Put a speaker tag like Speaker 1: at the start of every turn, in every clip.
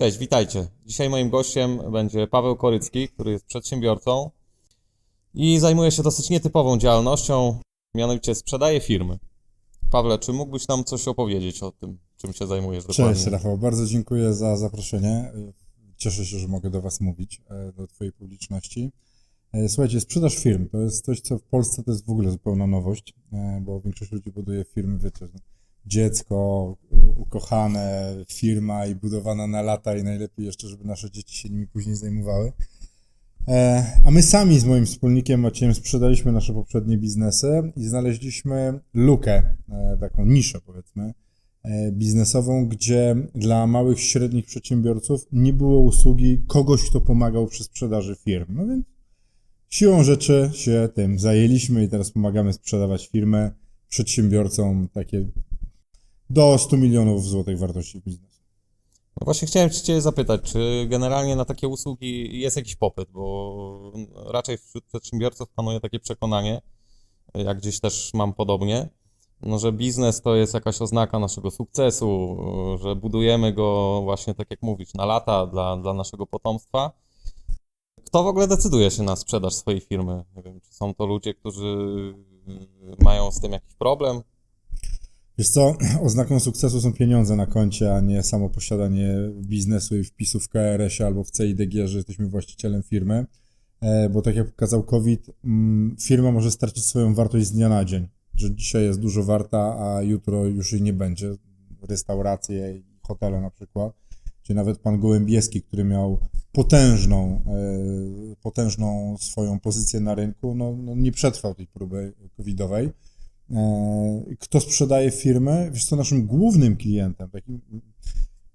Speaker 1: Cześć, witajcie. Dzisiaj moim gościem będzie Paweł Korycki, który jest przedsiębiorcą i zajmuje się dosyć nietypową działalnością, mianowicie sprzedaje firmy. Pawle, czy mógłbyś nam coś opowiedzieć o tym, czym się zajmujesz dokładnie?
Speaker 2: Cześć Rafał, bardzo dziękuję za zaproszenie. Cieszę się, że mogę do Was mówić, e, do Twojej publiczności. E, Słuchajcie, sprzedaż firm to jest coś, co w Polsce to jest w ogóle zupełna nowość, e, bo większość ludzi buduje firmy, wiecie, dziecko, ukochane, firma i budowana na lata i najlepiej jeszcze, żeby nasze dzieci się nimi później zajmowały. E, A my sami z moim wspólnikiem Maciejem sprzedaliśmy nasze poprzednie biznesy i znaleźliśmy lukę, e, taką niszę powiedzmy, e, biznesową, gdzie dla małych, średnich przedsiębiorców nie było usługi kogoś, kto pomagał przy sprzedaży firm. No więc siłą rzeczy się tym zajęliśmy i teraz pomagamy sprzedawać firmę przedsiębiorcom takie do 100 milionów złotych wartości biznesu.
Speaker 1: No właśnie chciałem Cię zapytać, czy generalnie na takie usługi jest jakiś popyt, bo raczej wśród przedsiębiorców panuje takie przekonanie, jak gdzieś też mam podobnie, no, że biznes to jest jakaś oznaka naszego sukcesu, że budujemy go właśnie tak jak mówisz, na lata dla, dla naszego potomstwa. Kto w ogóle decyduje się na sprzedaż swojej firmy? Nie wiem, czy są to ludzie, którzy mają z tym jakiś problem?
Speaker 2: Wiesz co, oznaką sukcesu są pieniądze na koncie, a nie samo posiadanie biznesu i wpisu w KRS-ie albo w CIDG, że jesteśmy właścicielem firmy. E, Bo tak jak pokazał COVID, mm, firma może stracić swoją wartość z dnia na dzień. Że dzisiaj jest dużo warta, a jutro już jej nie będzie. Restauracje i hotele na przykład. Czy nawet pan Gołębieski, który miał potężną, e, potężną swoją pozycję na rynku, no, no nie przetrwał tej próby covidowej. E, Kto sprzedaje firmę? Wiesz co, naszym głównym klientem, takim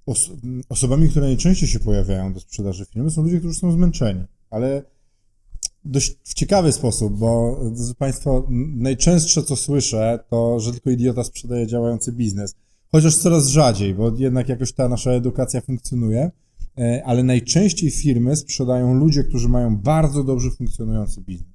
Speaker 2: os osobami, które najczęściej się pojawiają do sprzedaży firmy, są ludzie, którzy są zmęczeni, ale dość w ciekawy sposób, bo drodzy Państwo, najczęstsze co słyszę, to, że tylko idiota sprzedaje działający biznes. Chociaż coraz rzadziej, bo jednak jakoś ta nasza edukacja funkcjonuje, e, ale najczęściej firmy sprzedają ludzie, którzy mają bardzo dobrze funkcjonujący biznes.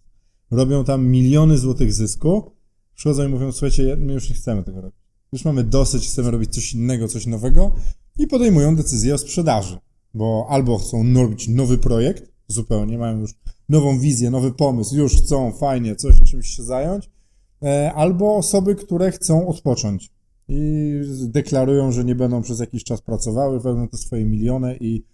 Speaker 2: Robią tam miliony złotych zysku, przychodzą i mówią, słuchajcie, my już nie chcemy tego robić. Już mamy dosyć, chcemy robić coś innego, coś nowego i podejmują decyzję o sprzedaży, bo albo chcą robić nowy projekt, zupełnie, mają już nową wizję, nowy pomysł, już chcą fajnie coś czymś się zająć, e, albo osoby, które chcą odpocząć i deklarują, że nie będą przez jakiś czas pracowały, wezmą te swoje miliony i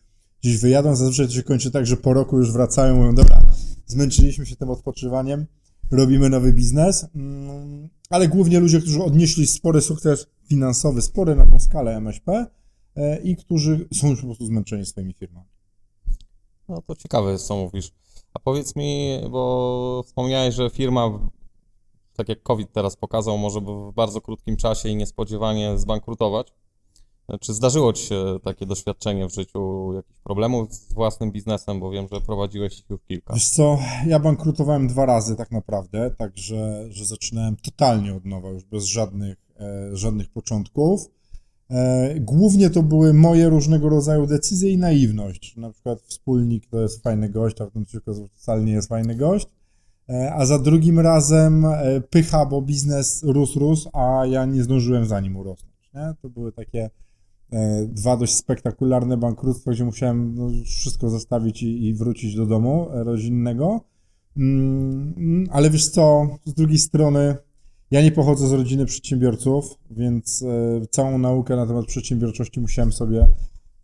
Speaker 2: gdzieś wyjadą. Zazwyczaj to się kończy tak, że po roku już wracają, mówią, dobra, zmęczyliśmy się tym odpoczywaniem, robimy nowy biznes, mm, ale głównie ludzie, którzy odnieśli spory sukces finansowy, spory na tą skalę MŚP e, i którzy są już po prostu zmęczeni swoimi firmami.
Speaker 1: No to ciekawe jest, co mówisz. A powiedz mi, bo wspomniałeś, że firma, tak jak COVID teraz pokazał, może w bardzo krótkim czasie i niespodziewanie zbankrutować. Czy zdarzyło Ci się takie doświadczenie w życiu, jakichś problemów z własnym biznesem, bo wiem, że prowadziłeś już kilka.
Speaker 2: Wiesz co, ja bankrutowałem dwa razy tak naprawdę, także że zaczynałem totalnie od nowa, już bez żadnych, e, żadnych początków. E, głównie to były moje różnego rodzaju decyzje i naiwność. Na przykład wspólnik to jest fajny gość, a potem się okazało, że wcale nie jest fajny gość. E, a za drugim razem e, pycha, bo biznes rósł, rósł, a ja nie zdążyłem za nim urosnąć. Nie? To były takie dwa dość spektakularne bankructwa, gdzie musiałem no, wszystko zostawić i, i wrócić do domu e, rodzinnego. Mm, mm, ale wiesz co, z drugiej strony, ja nie pochodzę z rodziny przedsiębiorców, więc e, całą naukę na temat przedsiębiorczości musiałem sobie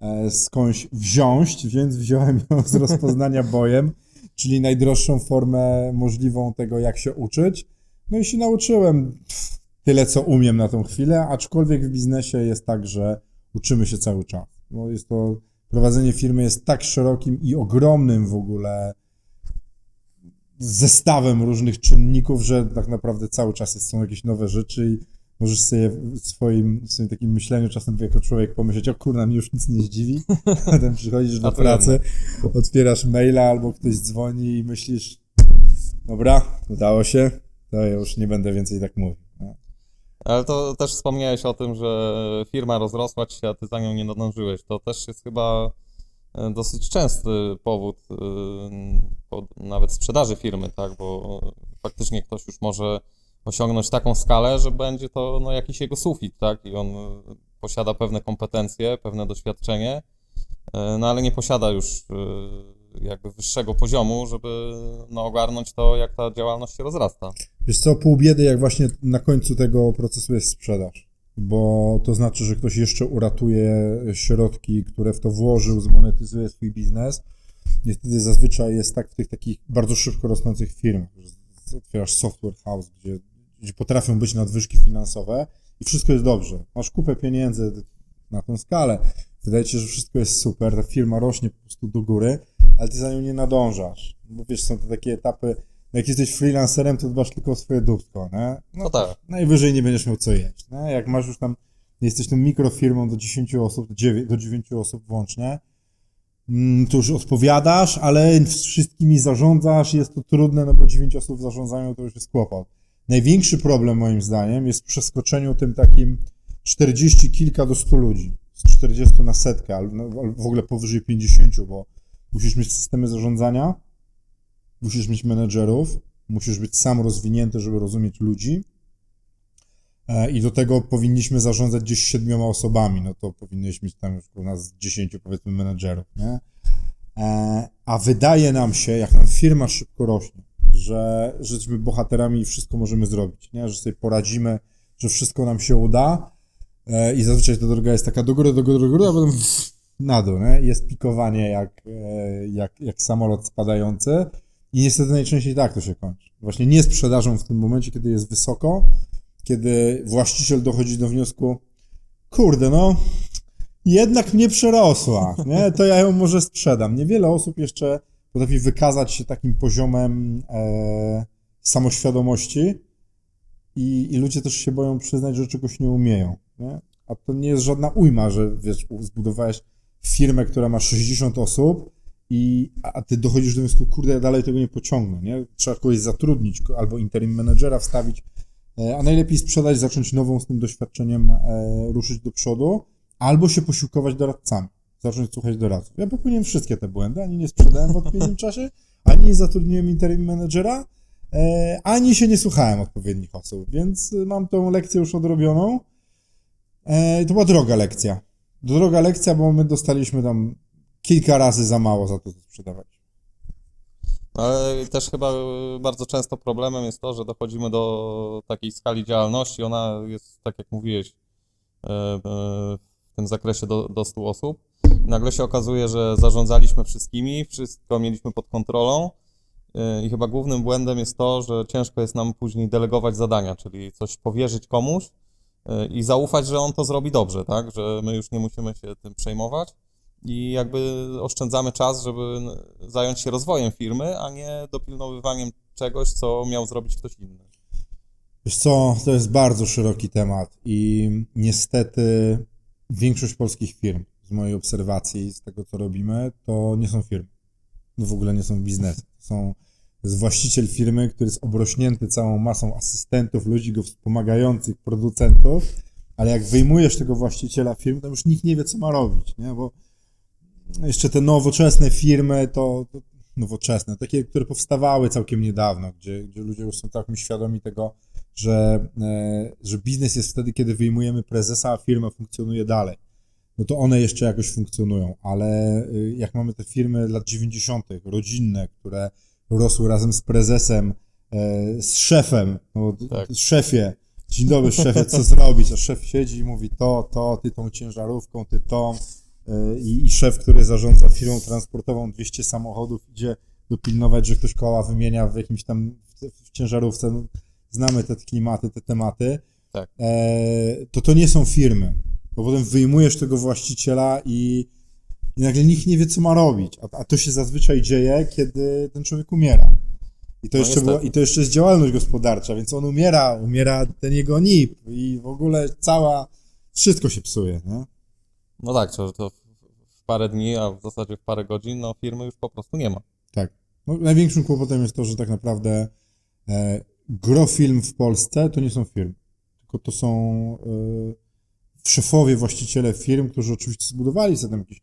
Speaker 2: e, skądś wziąć, więc wziąłem ją z rozpoznania bojem, czyli najdroższą formę możliwą tego, jak się uczyć. No i się nauczyłem pff, tyle, co umiem na tą chwilę, aczkolwiek w biznesie jest tak, że uczymy się cały czas. Bo jest to, prowadzenie firmy jest tak szerokim i ogromnym w ogóle zestawem różnych czynników, że tak naprawdę cały czas jest, są jakieś nowe rzeczy i możesz sobie w swoim, w swoim takim myśleniu czasem jako człowiek pomyśleć, o kurna, mnie już nic nie zdziwi. Potem przychodzisz do pracy, otwierasz maila albo ktoś dzwoni i myślisz, dobra, udało się, to ja już nie będę więcej tak mówił.
Speaker 1: Ale to też wspomniałeś o tym, że firma rozrosła ci się, a ty za nią nie nadążyłeś. To też jest chyba e, dosyć częsty powód e, nawet sprzedaży firmy, tak? Bo faktycznie ktoś już może osiągnąć taką skalę, że będzie to no, jakiś jego sufit, tak? I on e, posiada pewne kompetencje, pewne doświadczenie, no ale nie posiada już jakby wyższego poziomu, żeby no, ogarnąć to, jak ta działalność się rozrasta.
Speaker 2: Wiesz co, pół biedy, jak właśnie na końcu tego procesu jest sprzedaż. Bo to znaczy, że ktoś jeszcze uratuje środki, które w to włożył, zmonetyzuje swój biznes. Niestety zazwyczaj jest tak w tych takich bardzo szybko rosnących firmach. że Otwierasz software house, gdzie, gdzie potrafią być nadwyżki finansowe i wszystko jest dobrze. Masz kupę pieniędzy na tą skalę. Wydaje się, że wszystko jest super, ta firma rośnie po prostu do góry, ale ty za nią nie nadążasz. Bo wiesz, są to takie etapy, jak jesteś freelancerem, to dbasz tylko o swoje dupko, nie?
Speaker 1: No tak.
Speaker 2: Najwyżej nie będziesz miał co jeść. Nie? Jak masz już tam, jesteś tą mikrofirmą do 10 osób, do 9, do 9 osób włącznie, mm, to już odpowiadasz, ale wszystkimi zarządzasz, jest to trudne, no bo 9 osób zarządzają, to już jest kłopot. Największy problem moim zdaniem jest w przeskoczeniu tym takim 40 kilka do 100 ludzi. Z 40 na setkę, no, albo w ogóle powyżej 50, bo musisz mieć systemy zarządzania, musisz mieć menedżerów, musisz być sam rozwinięty, żeby rozumieć ludzi. E, I do tego powinniśmy zarządzać gdzieś siedmioma osobami, no to powinniśmy mieć tam już u nas 10 powiedzmy menedżerów, nie? E, A wydaje nam się, jak nam firma szybko rośnie, że, że jesteśmy bohaterami i wszystko możemy zrobić, nie? Że sobie poradzimy, że wszystko nam się uda e, i zazwyczaj ta droga jest taka do góry, do góry, do góry, a potem na dół, nie? Jest pikowanie jak, jak, jak samolot spadający i niestety najczęściej tak to się kończy. Właśnie nie sprzedażą w tym momencie, kiedy jest wysoko, kiedy właściciel dochodzi do wniosku, kurde, no, jednak mnie przerosła, nie? To ja ją może sprzedam. Niewiele osób jeszcze potrafi wykazać się takim poziomem e, samoświadomości i, i ludzie też się boją przyznać, że czegoś nie umieją, nie? A to nie jest żadna ujma, że wiesz, zbudowałeś firmę, która ma 60 osób, i, a ty dochodzisz do wniosku, kurde, ja dalej tego nie pociągnę, nie? Trzeba kogoś zatrudnić, albo interim menedżera wstawić, e, a najlepiej sprzedać, zacząć nową z tym doświadczeniem, e, ruszyć do przodu, albo się posiłkować doradcami, zacząć słuchać doradców. Ja popełniłem wszystkie te błędy, ani nie sprzedałem w odpowiednim czasie, ani nie zatrudniłem interim menedżera, e, ani się nie słuchałem odpowiednich osób, więc mam tą lekcję już odrobioną. To była droga lekcja. Droga lekcja, bo my dostaliśmy tam kilka razy za mało za to, sprzedawać.
Speaker 1: Ale też chyba bardzo często problemem jest to, że dochodzimy do takiej skali działalności. Ona jest, tak jak mówiłeś, e, e, w tym zakresie do, do 100 osób. Nagle się okazuje, że zarządzaliśmy wszystkimi, wszystko mieliśmy pod kontrolą. I chyba głównym błędem jest to, że ciężko jest nam później delegować zadania, czyli coś powierzyć komuś i zaufać, że on to zrobi dobrze, tak? Że my już nie musimy się tym przejmować i jakby oszczędzamy czas, żeby zająć się rozwojem firmy, a nie dopilnowywaniem czegoś, co miał zrobić ktoś inny.
Speaker 2: Wiesz co, to jest bardzo szeroki temat i niestety większość polskich firm, z mojej obserwacji, z tego co robimy, to nie są firmy. No w ogóle nie są biznesy. Są, jest właściciel firmy, który jest obrośnięty całą masą asystentów, ludzi go wspomagających, producentów, ale jak wyjmujesz tego właściciela firmy, to już nikt nie wie, co ma robić, nie? Bo jeszcze te nowoczesne firmy, to, to nowoczesne, takie, które powstawały całkiem niedawno, gdzie, gdzie ludzie już są całkiem świadomi tego, że, e, że biznes jest wtedy, kiedy wyjmujemy prezesa, a firma funkcjonuje dalej. No to one jeszcze jakoś funkcjonują, ale y, jak mamy te firmy lat 90., rodzinne, które rosły razem z prezesem, e, z szefem, no,
Speaker 1: Tak.
Speaker 2: szefie, dzień dobry szefie, co zrobić? A szef siedzi i mówi to, to, ty tą ciężarówką, ty tą, i, i szef, który zarządza firmą transportową 200 samochodów, idzie dopilnować, że ktoś koła wymienia w jakimś tam w, w ciężarówce. No, znamy te klimaty, te tematy.
Speaker 1: Tak.
Speaker 2: E, to to nie są firmy, bo potem wyjmujesz tego właściciela i, i nagle nikt nie wie, co ma robić. A, a to się zazwyczaj dzieje, kiedy ten człowiek umiera. I to,
Speaker 1: No
Speaker 2: jeszcze była, I to jeszcze jest działalność gospodarcza, więc on umiera, umiera ten jego NIP i w ogóle cała, wszystko się psuje, nie?
Speaker 1: No tak, że to w parę dni, a w zasadzie w parę godzin, no firmy już po prostu nie ma.
Speaker 2: Tak. No, największym kłopotem jest to, że tak naprawdę e, grofilm w Polsce to nie są firmy, tylko to są e, szefowie, właściciele firm, którzy oczywiście zbudowali sobie tam jakieś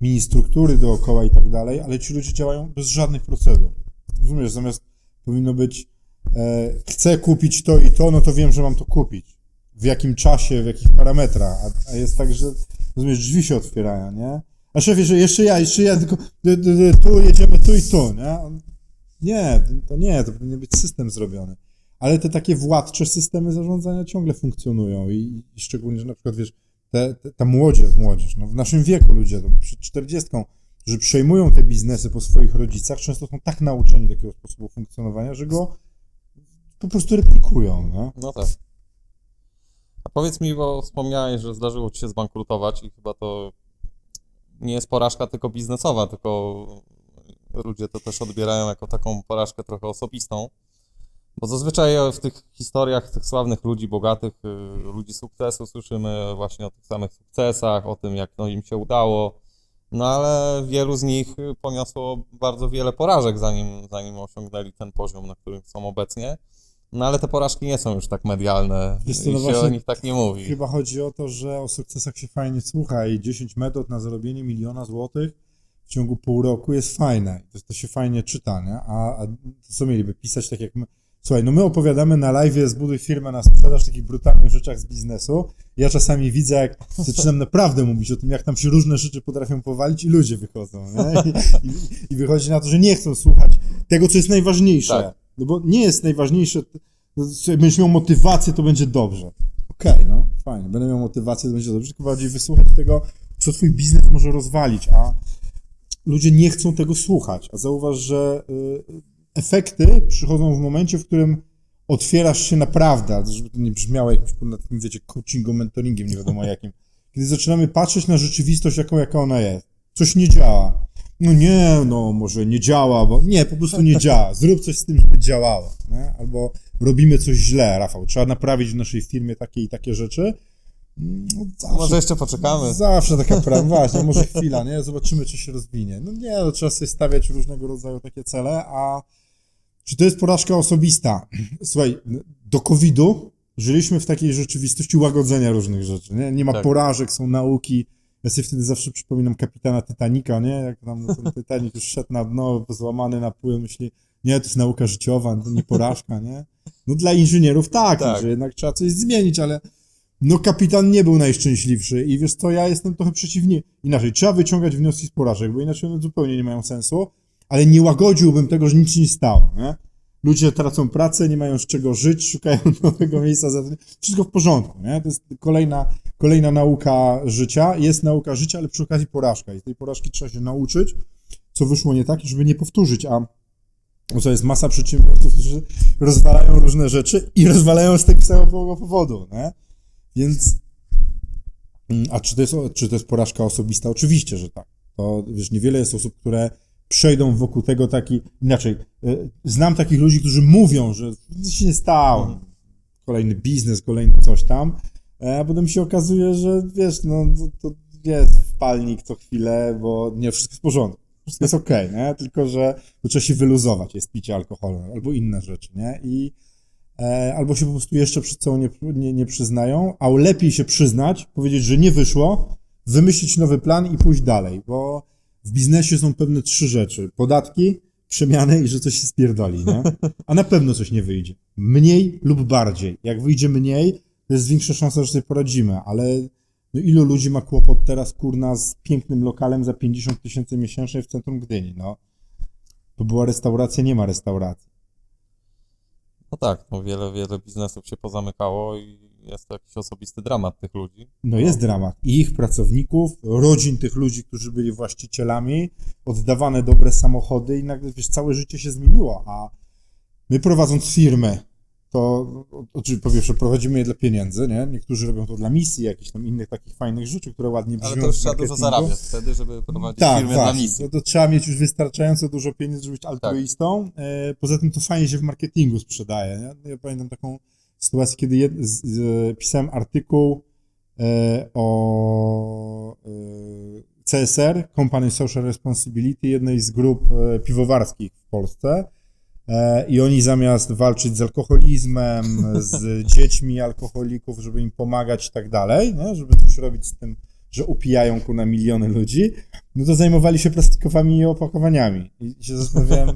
Speaker 2: mini struktury dookoła i tak dalej, ale ci ludzie działają bez żadnych procedur. Rozumiesz, zamiast powinno być e, chcę kupić to i to, no to wiem, że mam to kupić. W jakim czasie, w jakich parametrach, a, a jest tak, że rozumiesz, drzwi się otwierają, nie? A szefie, że jeszcze ja, jeszcze ja, tylko tu jedziemy, tu i tu, nie? Nie, to nie, to powinien być system zrobiony. Ale te takie władcze systemy zarządzania ciągle funkcjonują i, i szczególnie, że na przykład, wiesz, te, te, ta młodzież, młodzież, no w naszym wieku ludzie, przed 40, którzy przejmują te biznesy po swoich rodzicach, często są tak nauczeni takiego sposobu funkcjonowania, że go po prostu replikują, nie?
Speaker 1: No tak. A powiedz mi, bo wspomniałeś, że zdarzyło ci się zbankrutować i chyba to nie jest porażka tylko biznesowa, tylko ludzie to też odbierają jako taką porażkę trochę osobistą. Bo zazwyczaj w tych historiach tych sławnych ludzi, bogatych, y, ludzi sukcesu słyszymy właśnie o tych samych sukcesach, o tym, jak im się udało. No ale wielu z nich poniosło bardzo wiele porażek, zanim, zanim osiągnęli ten poziom, na którym są obecnie. No ale te porażki nie są już tak medialne
Speaker 2: Wiesz
Speaker 1: i
Speaker 2: no
Speaker 1: się o nich tak nie mówi.
Speaker 2: Chyba chodzi o to, że o sukcesach się fajnie słucha i 10 metod na zarobienie miliona złotych w ciągu pół roku jest fajne. To, to się fajnie czyta, nie? A, a co mieliby pisać tak jak my? Słuchaj, no my opowiadamy na live zbuduj firmę na sprzedaż takich brutalnych rzeczach z biznesu. Ja czasami widzę, jak zaczynam naprawdę mówić o tym, jak tam się różne rzeczy potrafią powalić i ludzie wychodzą? I, i, i wychodzi na to, że nie chcą słuchać tego, co jest najważniejsze.
Speaker 1: Tak.
Speaker 2: No bo nie jest najważniejsze, będziesz miał motywację, to będzie dobrze. Okej, no fajnie, będę miał motywację, to będzie dobrze, tylko bardziej wysłuchać tego, co twój biznes może rozwalić, a ludzie nie chcą tego słuchać. A zauważ, że y, efekty przychodzą w momencie, w którym otwierasz się naprawdę, żeby to nie brzmiało jakimś, takim, wiecie, coachingiem, mentoringiem, nie wiadomo jakim. Kiedy zaczynamy patrzeć na rzeczywistość, jaką, jaka ona jest. Coś nie działa. No nie, no może nie działa, bo nie, po prostu nie działa. Zrób coś z tym, żeby działało. Nie? Albo robimy coś źle, Rafał. Trzeba naprawić w naszej firmie takie i takie rzeczy. No, zawsze,
Speaker 1: Może jeszcze poczekamy.
Speaker 2: Zawsze taka prawda, właśnie, może chwila, nie? Zobaczymy, czy się rozwinie. No nie, no, trzeba sobie stawiać różnego rodzaju takie cele, a czy to jest porażka osobista? Słuchaj, do COVID-u żyliśmy w takiej rzeczywistości łagodzenia różnych rzeczy, nie? Nie ma
Speaker 1: Tak.
Speaker 2: porażek, są nauki. Ja sobie wtedy zawsze przypominam kapitana Titanica, nie? Jak tam ten Titanic już szedł na dno, złamany na pół, myśli, nie, to jest nauka życiowa, to nie porażka, nie? No dla inżynierów tak,
Speaker 1: Tak.
Speaker 2: że jednak trzeba coś zmienić, ale no kapitan nie był najszczęśliwszy i wiesz co, ja jestem trochę przeciwnie. Inaczej, trzeba wyciągać wnioski z porażek, bo inaczej one zupełnie nie mają sensu, ale nie łagodziłbym tego, że nic nie stało, nie? Ludzie tracą pracę, nie mają z czego żyć, szukają nowego miejsca zatrudnienia. Wszystko w porządku, nie? To jest kolejna, kolejna nauka życia. Jest nauka życia, ale przy okazji porażka. I z tej porażki trzeba się nauczyć, co wyszło nie tak, żeby nie powtórzyć, a to jest masa przedsiębiorców, którzy rozwalają różne rzeczy i rozwalają z tego samego powodu, nie? Więc, mm, a czy to, jest, czy to jest porażka osobista? Oczywiście, że tak. To, wiesz, niewiele jest osób, które przejdą wokół tego taki, inaczej, y, znam takich ludzi, którzy mówią, że nic się nie stało, kolejny biznes, kolejny coś tam, a potem się okazuje, że wiesz, no to, to jest wpalnik co chwilę, bo nie, wszystko jest w porządku. Wszystko jest okej, nie? Tylko, że trzeba się wyluzować, jest picie alkoholu albo inne rzeczy, nie? I e, albo się po prostu jeszcze przed sobą nie, nie, nie przyznają, a lepiej się przyznać, powiedzieć, że nie wyszło, wymyślić nowy plan i pójść dalej, bo w biznesie są pewne trzy rzeczy. Podatki, przemiany i że coś się spierdoli, nie? A na pewno coś nie wyjdzie. Mniej lub bardziej. Jak wyjdzie mniej, jest większa szansa, że sobie poradzimy, ale no ilu ludzi ma kłopot teraz, kurna, z pięknym lokalem za 50 tysięcy miesięcznie w centrum Gdyni, no. To była restauracja, nie ma restauracji.
Speaker 1: No tak, no wiele, wiele biznesów się pozamykało i jest to jakiś osobisty dramat tych ludzi.
Speaker 2: No jest dramat. I ich pracowników, rodzin tych ludzi, którzy byli właścicielami, oddawane dobre samochody i nagle, wiesz, całe życie się zmieniło, a my prowadząc firmę, to oczywiście po pierwsze prowadzimy je dla pieniędzy, nie? Niektórzy robią to dla misji, jakichś tam innych takich fajnych rzeczy, które ładnie brzmią
Speaker 1: Ale to już trzeba dużo zarabiać wtedy, żeby prowadzić
Speaker 2: Tak,
Speaker 1: firmę dla
Speaker 2: właśnie.
Speaker 1: misji.
Speaker 2: No to trzeba mieć już wystarczająco dużo pieniędzy, żeby być altruistą. E, Poza tym to fajnie się w marketingu sprzedaje. Nie? Ja pamiętam taką sytuację, kiedy jed, z, z, pisałem artykuł e, o e, CSR, Company Social Responsibility, jednej z grup e, piwowarskich w Polsce. E, I oni zamiast walczyć z alkoholizmem, z dziećmi alkoholików, żeby im pomagać i tak dalej, nie? żeby coś robić z tym, że upijają ku na miliony ludzi, no to zajmowali się plastikowymi opakowaniami. I się zastanawiałem,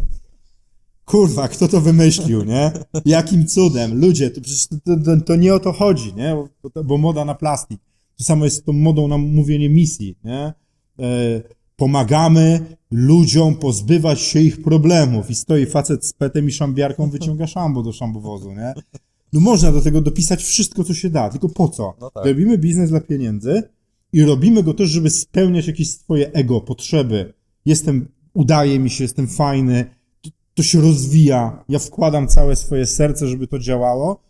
Speaker 2: kurwa, kto to wymyślił, nie? Jakim cudem? Ludzie, to przecież to, to, to nie o to chodzi, nie? Bo, bo moda na plastik. To samo jest z tą modą na mówienie misji, nie? e, pomagamy ludziom pozbywać się ich problemów i stoi facet z petem i szambiarką, wyciąga szambo do szambowozu, nie? No można do tego dopisać wszystko, co się da, tylko po co?
Speaker 1: No tak.
Speaker 2: Robimy biznes dla pieniędzy i robimy go też, żeby spełniać jakieś swoje ego, potrzeby. Jestem, udaje mi się, jestem fajny, to, to się rozwija, ja wkładam całe swoje serce, żeby to działało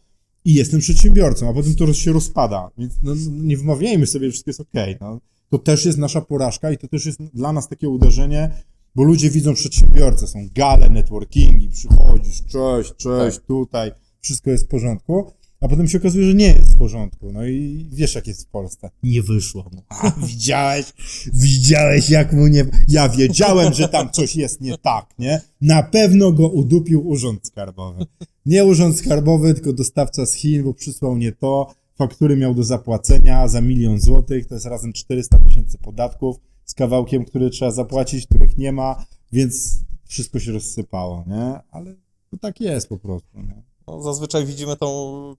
Speaker 2: i jestem przedsiębiorcą, a potem to się rozpada, więc no, nie wmawiajmy sobie, że wszystko jest okej, no. To też jest nasza porażka i to też jest dla nas takie uderzenie, bo ludzie widzą przedsiębiorcę, są gale, networkingi, przychodzisz, cześć, cześć, tutaj, wszystko jest w porządku, a potem się okazuje, że nie jest w porządku. No i wiesz, jak jest w Polsce. Nie wyszło mu. A, widziałeś, widziałeś, jak mu nie... Ja wiedziałem, że tam coś jest nie tak, nie? Na pewno go udupił urząd skarbowy. Nie urząd skarbowy, tylko dostawca z Chin, bo przysłał nie to. Faktury miał do zapłacenia za milion złotych, to jest razem 400 tysięcy podatków z kawałkiem, który trzeba zapłacić, których nie ma, więc wszystko się rozsypało, nie? Ale tak jest po prostu, nie?
Speaker 1: No, zazwyczaj widzimy tą,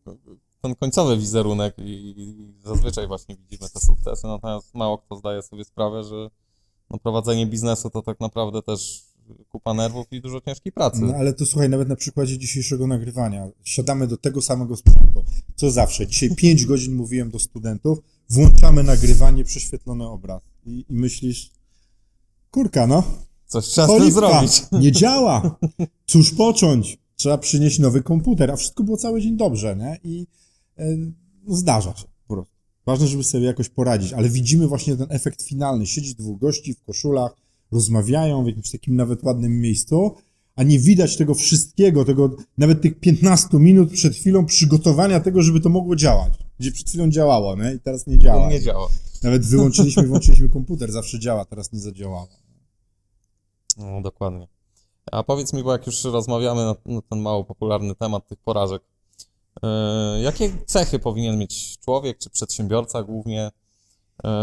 Speaker 1: ten końcowy wizerunek i, i zazwyczaj właśnie widzimy te sukcesy, natomiast mało kto zdaje sobie sprawę, że no, prowadzenie biznesu to tak naprawdę też kupa nerwów i dużo ciężkiej pracy.
Speaker 2: No ale to słuchaj, nawet na przykładzie dzisiejszego nagrywania, siadamy do tego samego sprzętu, co zawsze. Dzisiaj 5 godzin mówiłem do studentów, włączamy nagrywanie, prześwietlony obraz i, i myślisz, kurka, no,
Speaker 1: Coś trzeba
Speaker 2: Cholipka,
Speaker 1: zrobić.
Speaker 2: nie działa. Cóż począć? Trzeba przynieść nowy komputer, a wszystko było cały dzień dobrze, nie? I e, no, zdarza się po prostu. Ważne, żeby sobie jakoś poradzić, ale widzimy właśnie ten efekt finalny. Siedzi dwóch gości w koszulach, rozmawiają w jakimś takim nawet ładnym miejscu, a nie widać tego wszystkiego, tego nawet tych 15 minut przed chwilą przygotowania tego, żeby to mogło działać. Gdzie przed chwilą działało, nie? I teraz nie działa.
Speaker 1: Nie działa.
Speaker 2: Nawet wyłączyliśmy, włączyliśmy komputer, zawsze działa, teraz nie zadziałało.
Speaker 1: No, dokładnie. A powiedz mi, bo jak już rozmawiamy na, na ten mało popularny temat tych porażek, e, jakie cechy powinien mieć człowiek czy przedsiębiorca głównie,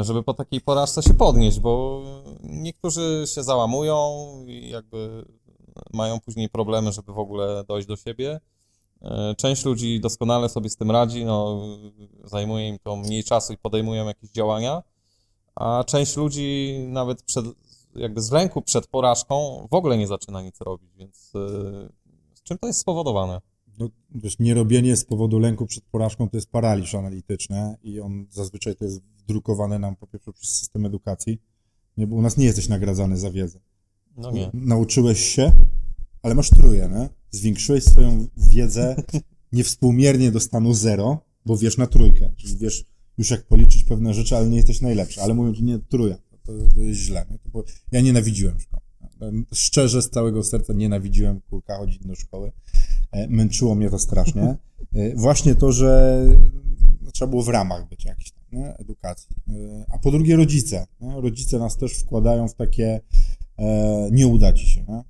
Speaker 1: żeby po takiej porażce się podnieść, bo niektórzy się załamują i jakby mają później problemy, żeby w ogóle dojść do siebie. E, Część ludzi doskonale sobie z tym radzi, no, zajmuje im to mniej czasu i podejmują jakieś działania, a część ludzi nawet przed, jakby z lęku przed porażką w ogóle nie zaczyna nic robić, więc yy, z czym to jest spowodowane?
Speaker 2: no, wiesz, nierobienie z powodu lęku przed porażką to jest paraliż analityczny i on zazwyczaj to jest wdrukowane nam po pierwsze przez system edukacji, nie, bo u nas nie jesteś nagradzany za wiedzę.
Speaker 1: No nie.
Speaker 2: Nauczyłeś się, ale masz truje, nie? Zwiększyłeś swoją wiedzę niewspółmiernie do stanu zero, bo wiesz na trójkę, czyli wiesz już jak policzyć pewne rzeczy, ale nie jesteś najlepszy, ale mówią ci nie, trójka, to, to jest źle. Nie? To, ja nienawidziłem szkoły. Szczerze, z całego serca nienawidziłem, kurka, chodzić do szkoły. E, Męczyło mnie to strasznie. E, Właśnie to, że trzeba było w ramach być jakiś tam, nie? edukacji. E, A po drugie rodzice. Nie? Rodzice nas też wkładają w takie e, nie uda ci się. Nie?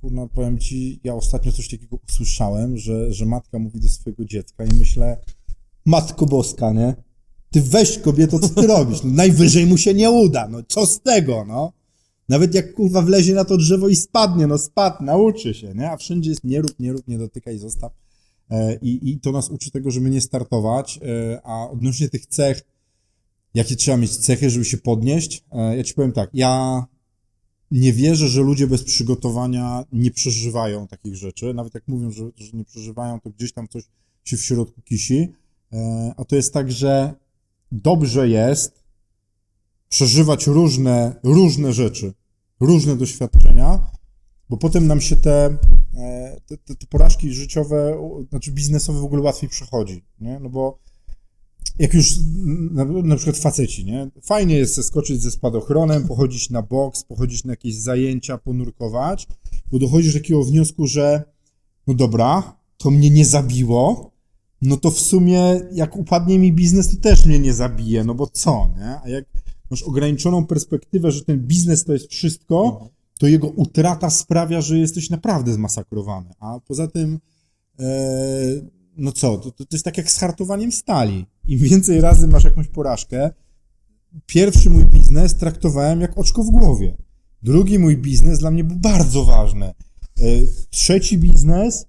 Speaker 2: Kurna, powiem ci, ja ostatnio coś takiego usłyszałem, że, że matka mówi do swojego dziecka i myślę, Matko Boska, nie? Ty weź kobieto, co ty robisz? No, najwyżej mu się nie uda, no co z tego, no? Nawet jak kurwa wlezie na to drzewo i spadnie, no spadł, nauczy się, nie? A wszędzie jest nie rób, nie rób, nie dotykaj, zostaw. E, I, I to nas uczy tego, żeby nie startować. E, a odnośnie tych cech, jakie trzeba mieć cechy, żeby się podnieść, e, ja ci powiem tak, ja nie wierzę, że ludzie bez przygotowania nie przeżywają takich rzeczy. Nawet jak mówią, że, że nie przeżywają, to gdzieś tam coś się w środku kisi. A to jest tak, że dobrze jest przeżywać różne, różne rzeczy, różne doświadczenia, bo potem nam się te, e, te, te, porażki życiowe, znaczy biznesowe w ogóle łatwiej przechodzi, nie? No bo jak już na, na przykład faceci, nie? Fajnie jest zeskoczyć ze spadochronem, pochodzić na boks, pochodzić na jakieś zajęcia, ponurkować, bo dochodzisz do takiego wniosku, że no dobra, to mnie nie zabiło, no to w sumie jak upadnie mi biznes, to też mnie nie zabije, no bo co, nie? A jak masz ograniczoną perspektywę, że ten biznes to jest wszystko, to jego utrata sprawia, że jesteś naprawdę zmasakrowany. A poza tym, e, no co, to, to, jest tak jak z hartowaniem stali. Im więcej razy masz jakąś porażkę, pierwszy mój biznes traktowałem jak oczko w głowie. Drugi mój biznes dla mnie był bardzo ważny. E, Trzeci biznes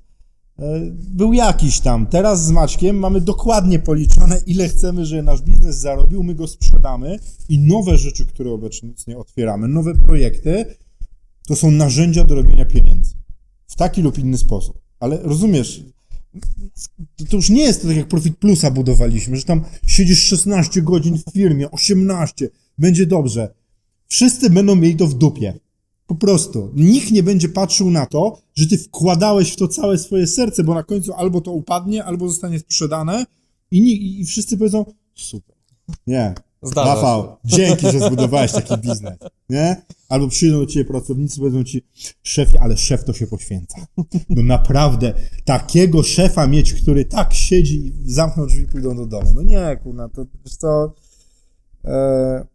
Speaker 2: e, był jakiś tam. Teraz z Maćkiem mamy dokładnie policzone, ile chcemy, żeby nasz biznes zarobił, my go sprzedamy i nowe rzeczy, które obecnie otwieramy, nowe projekty, to są narzędzia do robienia pieniędzy. W taki lub inny sposób. Ale rozumiesz, to, to już nie jest to tak jak Profit Plusa budowaliśmy, że tam siedzisz 16 godzin w firmie, 18, będzie dobrze. Wszyscy będą mieli to w dupie. Po prostu. Nikt nie będzie patrzył na to, że ty wkładałeś w to całe swoje serce, bo na końcu albo to upadnie, albo zostanie sprzedane i, ni- i wszyscy powiedzą, super. Nie.
Speaker 1: Zdarza
Speaker 2: Rafał, dzięki, że zbudowałeś taki biznes. Nie? Albo przyjdą do ciebie pracownicy, powiedzą ci, szefie, ale szef to się poświęca. No naprawdę, takiego szefa mieć, który tak siedzi i zamknął drzwi i pójdą do domu. No nie, kurna, to wiesz co... E,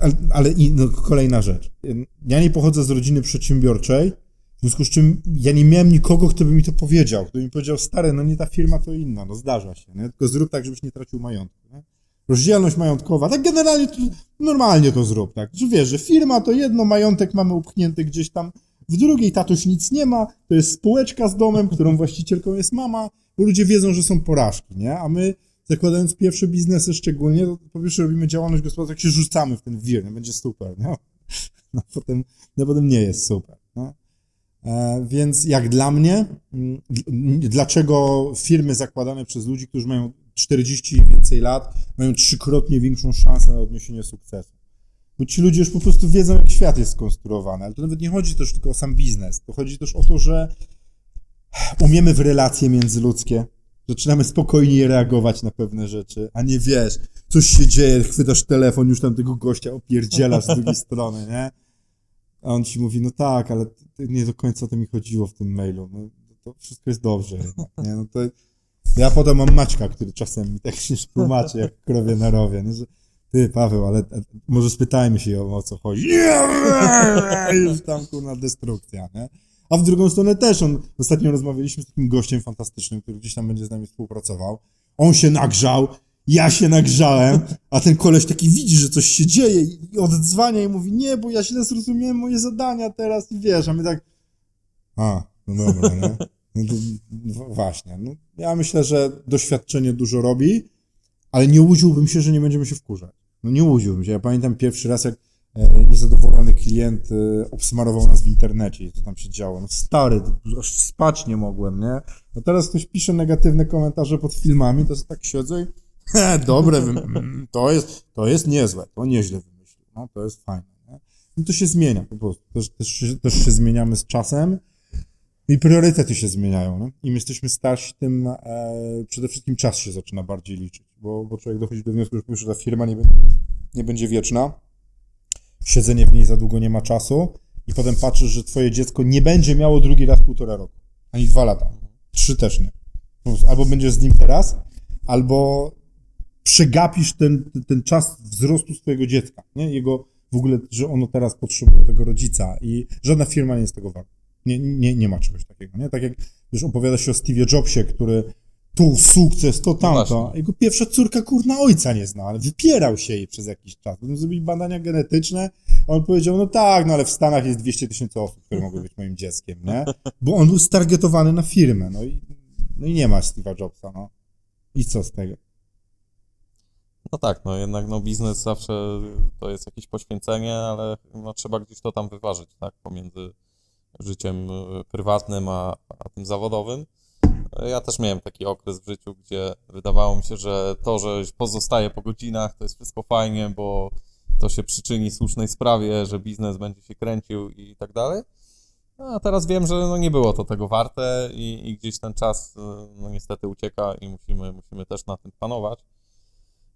Speaker 2: ale, ale i no, kolejna rzecz. Ja nie pochodzę z rodziny przedsiębiorczej, w związku z czym ja nie miałem nikogo, kto by mi to powiedział. Kto by mi powiedział, stary, no nie ta firma, to inna, no zdarza się, nie? tylko zrób tak, żebyś nie tracił majątku. Nie? Rozdzielność majątkowa, tak generalnie to, normalnie to zrób, tak? Że wiesz, że firma to jedno, majątek mamy upchnięty gdzieś tam w drugiej, tatuś nic nie ma, to jest spółeczka z domem, którą właścicielką jest mama, bo ludzie wiedzą, że są porażki, nie? A my zakładając pierwsze biznesy szczególnie, to po pierwsze robimy działalność gospodarczą, się rzucamy w ten wir, nie? będzie super, nie? No potem, no potem nie jest super, nie? E, więc jak dla mnie, mm, dlaczego firmy zakładane przez ludzi, którzy mają 40 i więcej lat, mają trzykrotnie większą szansę na odniesienie sukcesu? Bo ci ludzie już po prostu wiedzą, jak świat jest skonstruowany, ale to nawet nie chodzi też tylko o sam biznes, to chodzi też o to, że umiemy w relacje międzyludzkie, zaczynamy spokojniej reagować na pewne rzeczy, a nie wiesz, coś się dzieje, chwytasz telefon, już tam tego gościa opierdzielasz z drugiej strony, nie? A on ci mówi, no tak, ale nie do końca to mi chodziło w tym mailu, no to wszystko jest dobrze jednak, nie? No to ja potem mam Maćka, który czasem mi tak się tłumaczy, jak krowie na rowie, nie? Że, ty, Paweł, ale e, może spytajmy się o, o co chodzi. Już tam, kurna, destrukcja, nie? A w drugą stronę też on, ostatnio rozmawialiśmy z takim gościem fantastycznym, który gdzieś tam będzie z nami współpracował. On się nagrzał, ja się nagrzałem, a ten koleś taki widzi, że coś się dzieje i oddzwania i mówi, nie, bo ja źle zrozumiałem moje zadania teraz i wiesz, a my tak, a, no dobra, nie? No właśnie, no, ja myślę, że doświadczenie dużo robi, ale nie łudziłbym się, że nie będziemy się wkurzać. No nie łudziłbym się. Ja pamiętam pierwszy raz, jak e, niezadowolony klient e, obsmarował nas w internecie i co tam się działo. No stary, aż spać nie mogłem, nie? No teraz ktoś pisze negatywne komentarze pod filmami, to tak siedzę i dobre, to jest, to jest niezłe, to nieźle wymyślił, no to jest fajne, nie? No to się zmienia po prostu, też, też, też się zmieniamy z czasem i priorytety się zmieniają, no? Im jesteśmy starsi, tym e, przede wszystkim czas się zaczyna bardziej liczyć, bo, bo człowiek dochodzi do wniosku, że pierwsze ta firma nie, nie będzie wieczna, siedzenie w niej za długo nie ma czasu i potem patrzysz, że twoje dziecko nie będzie miało drugi raz półtora roku, ani dwa lata, trzy też nie. Albo będziesz z nim teraz, albo przegapisz ten, ten czas wzrostu swojego dziecka, nie? Jego w ogóle, że ono teraz potrzebuje tego rodzica i żadna firma nie jest tego warta. Nie, nie, nie ma czegoś takiego, nie? Tak jak, wiesz, opowiada się o Steve Jobsie, który tu sukces, to tamto.
Speaker 1: właśnie.
Speaker 2: Jego pierwsza córka, kurna, ojca nie zna, ale wypierał się jej przez jakiś czas. Potem zrobili badania genetyczne, a on powiedział, no tak, no ale w Stanach jest 200 tysięcy osób, które mogły być moim dzieckiem, nie? Bo on był stargetowany na firmę, no i, no i nie ma Steve'a Jobsa, no. I co z tego?
Speaker 1: No tak, no jednak no biznes zawsze to jest jakieś poświęcenie, ale no trzeba gdzieś to tam wyważyć, tak, pomiędzy życiem y, prywatnym a, a tym zawodowym. Ja też miałem taki okres w życiu, gdzie wydawało mi się, że to, że pozostaje po godzinach, to jest wszystko fajnie, bo to się przyczyni słusznej sprawie, że biznes będzie się kręcił i tak dalej. No, a teraz wiem, że no nie było to tego warte i, i gdzieś ten czas y, no niestety ucieka i musimy, musimy też na tym panować.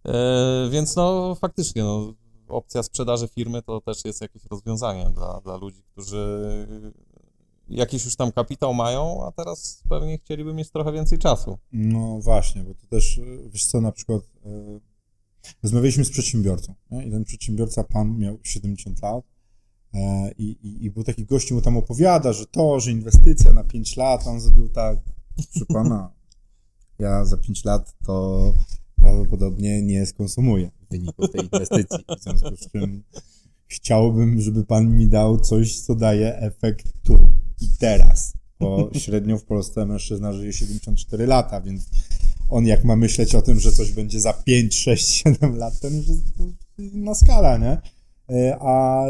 Speaker 1: E, Więc no faktycznie, no, opcja sprzedaży firmy to też jest jakieś rozwiązanie dla, dla ludzi, którzy jakiś już tam kapitał mają, a teraz pewnie chcieliby mieć trochę więcej czasu.
Speaker 2: No właśnie, bo to też, wiesz co, na przykład y, rozmawialiśmy z przedsiębiorcą nie? i ten przedsiębiorca, pan miał 70 lat e, i, i, był taki gościu, mu tam opowiada, że to, że inwestycja na 5 lat, on zrobił tak, proszę pana, ja za 5 lat to prawdopodobnie nie skonsumuję wyniku tej inwestycji, w związku z czym chciałbym, żeby pan mi dał coś, co daje efekt tu i teraz. bo średnio w Polsce mężczyzna żyje 74 lata, więc on jak ma myśleć o tym, że coś będzie za 5, 6, 7 lat, to już jest inna skala, nie? E, A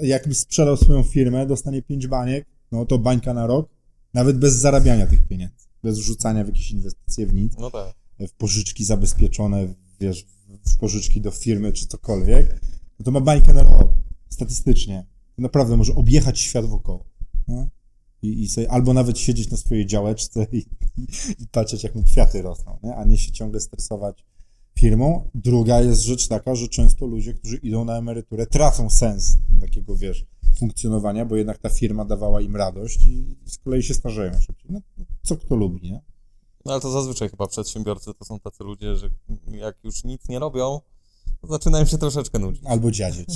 Speaker 2: jakby sprzedał swoją firmę, dostanie 5 baniek, no to bańka na rok, nawet bez zarabiania tych pieniędzy, bez wrzucania w jakieś inwestycje, w nic
Speaker 1: No tak.
Speaker 2: w pożyczki zabezpieczone, wiesz, w pożyczki do firmy czy cokolwiek, no to ma bańkę na rok, statystycznie. Naprawdę może objechać świat wokoło. Nie? I, i sobie, albo nawet siedzieć na swojej działeczce i, i patrzeć, jak mu kwiaty rosną, nie? a nie się ciągle stresować firmą. Druga jest rzecz taka, że często ludzie, którzy idą na emeryturę, tracą sens takiego, wiesz, funkcjonowania, bo jednak ta firma dawała im radość i, z kolei się starzeją szybciej. No, co kto lubi, nie?
Speaker 1: No ale to zazwyczaj chyba przedsiębiorcy to są tacy ludzie, że jak już nic nie robią, to zaczynają się troszeczkę nudzić.
Speaker 2: Albo dziadzieć?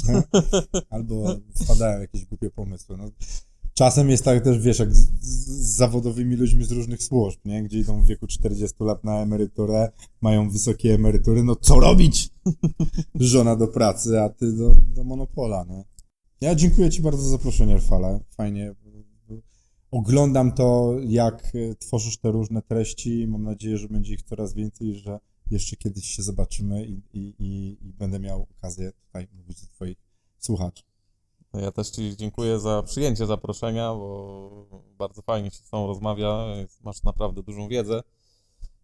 Speaker 2: Albo wpadają jakieś głupie pomysły. No, czasem jest tak też, wiesz, jak z, z zawodowymi ludźmi z różnych służb, nie? Gdzie idą w wieku 40 lat na emeryturę, mają wysokie emerytury, no co robić? Żona do pracy, a ty do, do monopola, nie? Ja dziękuję ci bardzo za zaproszenie, Rafale. Fajnie. Oglądam to, jak e, tworzysz te różne treści. Mam nadzieję, że będzie ich coraz więcej że jeszcze kiedyś się zobaczymy i, i, i, i będę miał okazję tutaj mówić do twoich słuchaczy.
Speaker 1: No Ja też Ci dziękuję za przyjęcie zaproszenia, bo bardzo fajnie się z Tobą rozmawia, masz naprawdę dużą wiedzę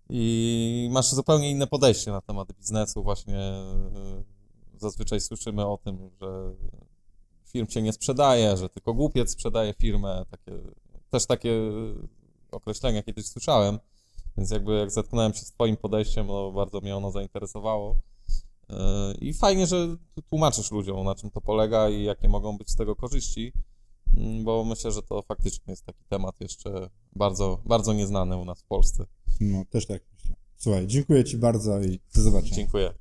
Speaker 1: i masz zupełnie inne podejście na temat biznesu. Właśnie e, zazwyczaj słyszymy o tym, że firm się nie sprzedaje, że tylko głupiec sprzedaje firmę. Takie, też takie określenia kiedyś słyszałem, więc jakby jak zetknąłem się z Twoim podejściem, no bardzo mnie ono zainteresowało. Yy, I fajnie, że tłumaczysz ludziom, na czym to polega i jakie mogą być z tego korzyści, mm, bo myślę, że to faktycznie jest taki temat jeszcze bardzo, bardzo nieznany u nas w Polsce.
Speaker 2: No, też tak myślę. Słuchaj, dziękuję ci bardzo i do zobaczenia.
Speaker 1: Dziękuję.